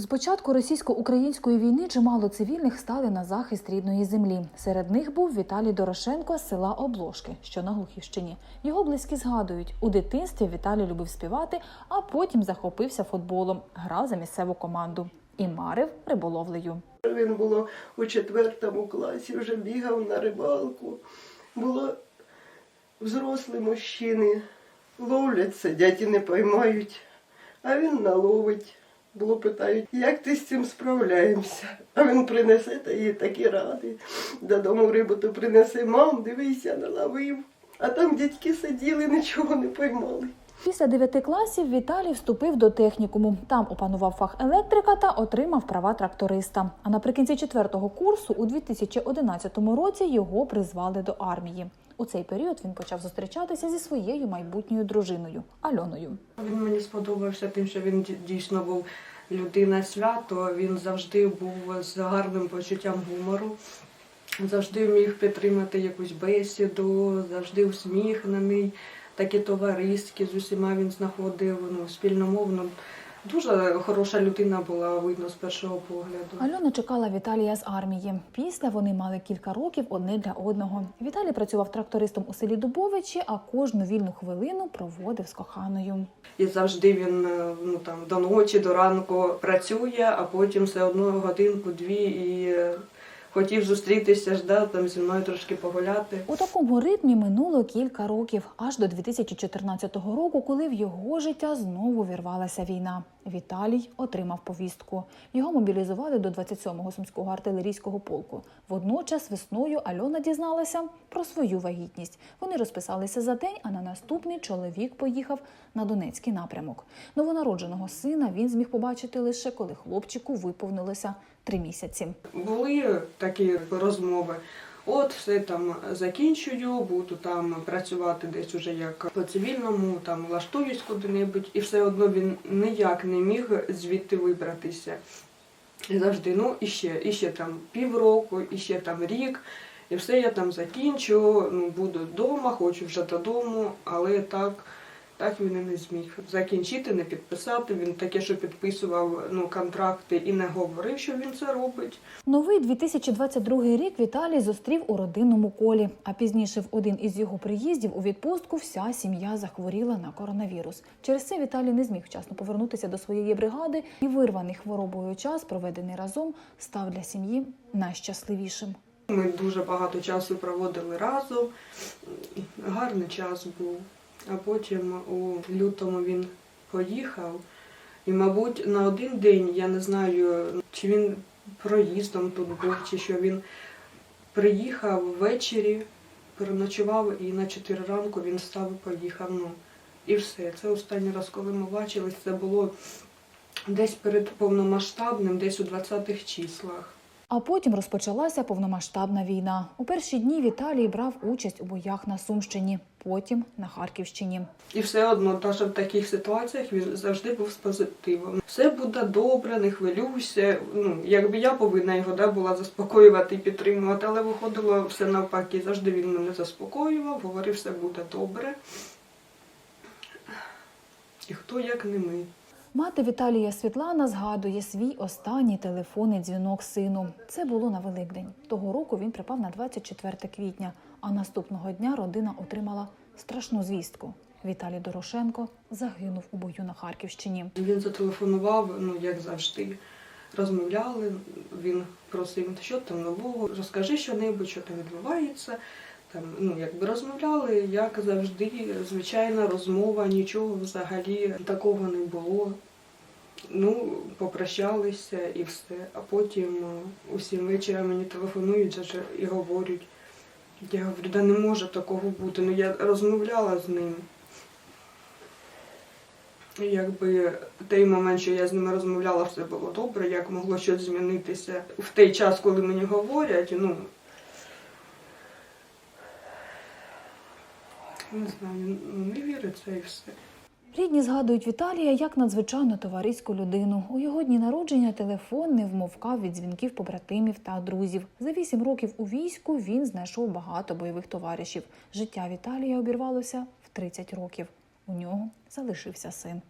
З початку російсько-української війни чимало цивільних стали на захист рідної землі. Серед них був Віталій Дорошенко з села Облошки, що на Глухівщині. Його близькі згадують, у дитинстві Віталій любив співати, а потім захопився футболом, грав за місцеву команду і марив риболовлею. Він було у четвертому класі, вже бігав на рибалку. Було взрослі мужчини, ловлять, сидять і не поймають, а він наловить. Було питають, як ти з цим справляєшся? А він принесе та їй такі ради. Додому рибу то принесе, мам, дивися, наловив. А там дядьки сиділи, нічого не поймали. Після дев'яти класів Віталій вступив до технікуму. Там опанував фах електрика та отримав права тракториста. А наприкінці четвертого курсу у 2011 році його призвали до армії. У цей період він почав зустрічатися зі своєю майбутньою дружиною Альоною. Він мені сподобався тим, що він дійсно був людина свято. Він завжди був з гарним почуттям гумору, завжди міг підтримати якусь бесіду, завжди усміхнений, такі товариські, з усіма він знаходив ну, спільну. Ну, Дуже хороша людина була видно з першого погляду. Альона чекала Віталія з армії. Після вони мали кілька років одне для одного. Віталій працював трактористом у селі Дубовичі, а кожну вільну хвилину проводив з коханою. І завжди він е, ну там до ночі, до ранку працює, а потім все одно годинку-дві і е, хотів зустрітися ж, да, там зі мною трошки погуляти. У такому ритмі минуло кілька років, аж до 2014 року, коли в його життя знову вірвалася війна. Віталій отримав повістку. Його мобілізували до 27-го сумського артилерійського полку. Водночас весною Альона дізналася про свою вагітність. Вони розписалися за день, а на наступний чоловік поїхав на Донецький напрямок. Новонародженого сина він зміг побачити лише коли хлопчику виповнилося три місяці. Були такі розмови. От все там закінчую, буду там працювати десь уже як по цивільному, там влаштуюсь куди-небудь, і все одно він ніяк не міг звідти вибратися. І завжди, ну і ще, і ще там півроку, і ще там рік, і все я там закінчу, ну буду вдома, хочу вже додому, але так. Так він і не зміг закінчити, не підписати. Він таке, що підписував ну, контракти і не говорив, що він це робить. Новий 2022 рік Віталій зустрів у родинному колі. А пізніше в один із його приїздів у відпустку вся сім'я захворіла на коронавірус. Через це Віталій не зміг вчасно повернутися до своєї бригади, і вирваний хворобою час, проведений разом, став для сім'ї найщасливішим. Ми дуже багато часу проводили разом. Гарний час був. А потім у лютому він поїхав. І, мабуть, на один день я не знаю, чи він проїздом тут був, чи що він приїхав ввечері, переночував і на 4 ранку він став і поїхав. Ну, і все. Це останній раз, коли ми бачились, це було десь перед повномасштабним, десь у 20-х числах. А потім розпочалася повномасштабна війна. У перші дні Віталій брав участь у боях на Сумщині, потім на Харківщині. І все одно, навіть в таких ситуаціях він завжди був з позитивом. Все буде добре, не хвилюйся. Ну, якби я повинна його да, була заспокоювати і підтримувати, але виходило все навпаки. Завжди він мене заспокоював, говорив, все буде добре. І хто як не ми. Мати Віталія Світлана згадує свій останній телефонний дзвінок сину. Це було на Великдень. Того року він припав на 24 квітня, а наступного дня родина отримала страшну звістку. Віталій Дорошенко загинув у бою на Харківщині. Він зателефонував, ну як завжди. Розмовляли, він просив, що там нового, розкажи що-небудь, що там відбувається. Там, ну, якби розмовляли, як завжди, звичайна розмова, нічого взагалі такого не було. Ну, попрощалися і все. А потім е, усім вечора мені телефонують і говорять. Я говорю, да не може такого бути. Ну я розмовляла з ним. Якби в той момент, що я з ними розмовляла, все було добре, як могло щось змінитися в той час, коли мені говорять, ну не знаю, ну, не віриться і все. Рідні згадують Віталія як надзвичайно товариську людину. У його дні народження телефон не вмовкав від дзвінків побратимів та друзів. За вісім років у війську він знайшов багато бойових товаришів. Життя Віталія обірвалося в 30 років. У нього залишився син.